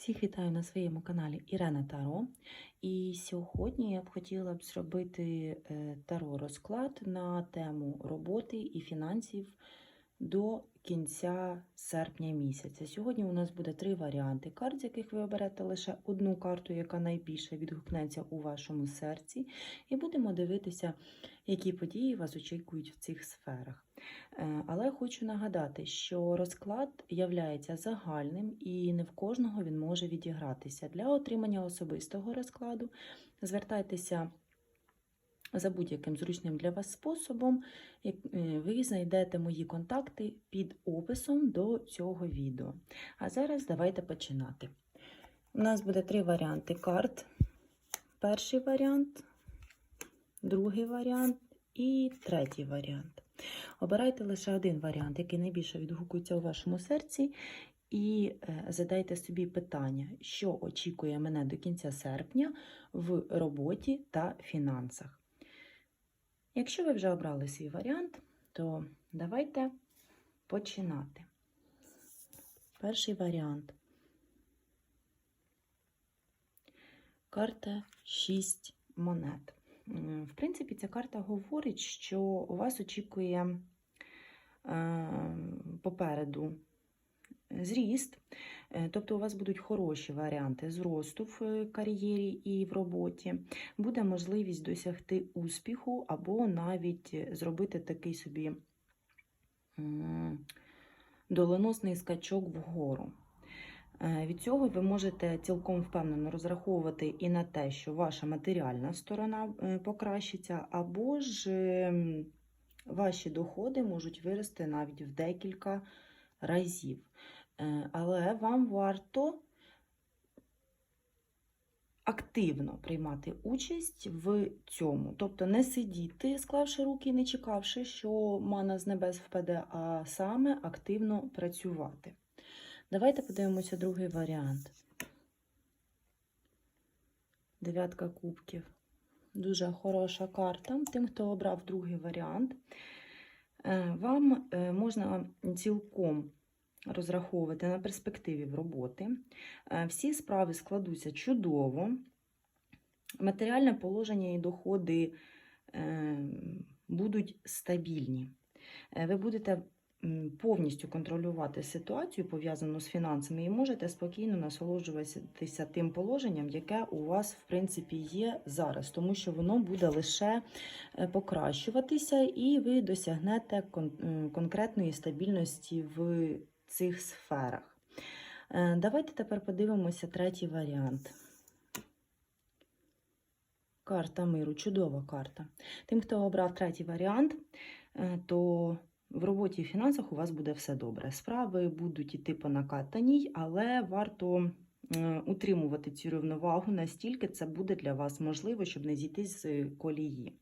Всіх вітаю на своєму каналі Ірена Таро. І сьогодні я б хотіла б зробити е, таро розклад на тему роботи і фінансів до кінця серпня місяця. Сьогодні у нас буде три варіанти карт, з яких ви оберете лише одну карту, яка найбільше відгукнеться у вашому серці, і будемо дивитися, які події вас очікують в цих сферах. Е, Але хочу нагадати, що розклад являється загальним і не в кожного він може відігратися. Для отримання особистого розкладу звертайтеся за будь-яким зручним для вас способом. Е, Ви знайдете мої контакти під описом до цього відео. А зараз давайте починати. У нас буде три варіанти карт. Перший варіант, другий варіант і третій варіант. Обирайте лише один варіант, який найбільше відгукується у вашому серці, і е, задайте собі питання, що очікує мене до кінця серпня в роботі та фінансах. Якщо ви вже обрали свій варіант, то давайте починати. Перший варіант. Карта 6 монет. В принципі, ця карта говорить, що у вас очікує е, попереду зріст, Е, тобто у вас будуть хороші варіанти зросту в е, кар'єрі і в роботі. Буде можливість досягти успіху або навіть зробити такий собі доленосний скачок вгору. Е, Від цього ви можете цілком впевнено розраховувати і на те, що ваша матеріальна сторона покращиться, або ж ем, ваші доходи можуть вирости навіть в декілька разів. Е, Але вам варто активно приймати участь в цьому. Тобто не сидіти, склавши руки і не чекавши, що мана з небес впаде, а саме активно працювати. Давайте подивимося другий варіант. Дев'ятка кубків. Дуже хороша карта. Тим, хто обрав другий варіант, е, вам е, можна цілком розраховувати на перспективі роботи. Е, Всі справи складуться чудово. Матеріальне положення і доходи е, будуть стабільні. Е, Ви будете повністю контролювати ситуацію, пов'язану з фінансами, і можете спокійно насолоджуватися тим положенням, яке у вас, в принципі, є зараз, тому що воно буде лише покращуватися, і ви досягнете кон- конкретної стабільності в цих сферах. Е, Давайте тепер подивимося третій варіант. Карта миру, чудова карта. Тим, хто обрав третій варіант, е, то в роботі і фінансах у вас буде все добре. Справи будуть іти по накатаній, але варто е, утримувати цю рівновагу настільки це буде для вас можливо, щоб не зійти з колії.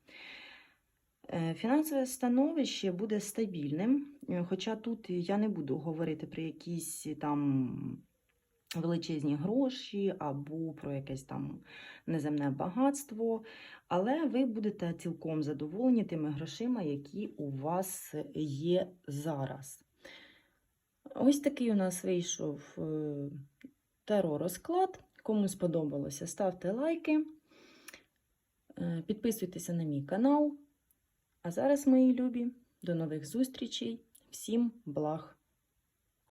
Е, Фінансове становище буде стабільним, е, хоча тут я не буду говорити про якісь там величезні гроші або про якесь там неземне багатство, але ви будете цілком задоволені тими грошима, які у вас є зараз. Ось такий у нас вийшов е, таро розклад. Кому сподобалося, ставте лайки, е, підписуйтеся на мій канал. А зараз, мої любі, до нових зустрічей. Всім благ!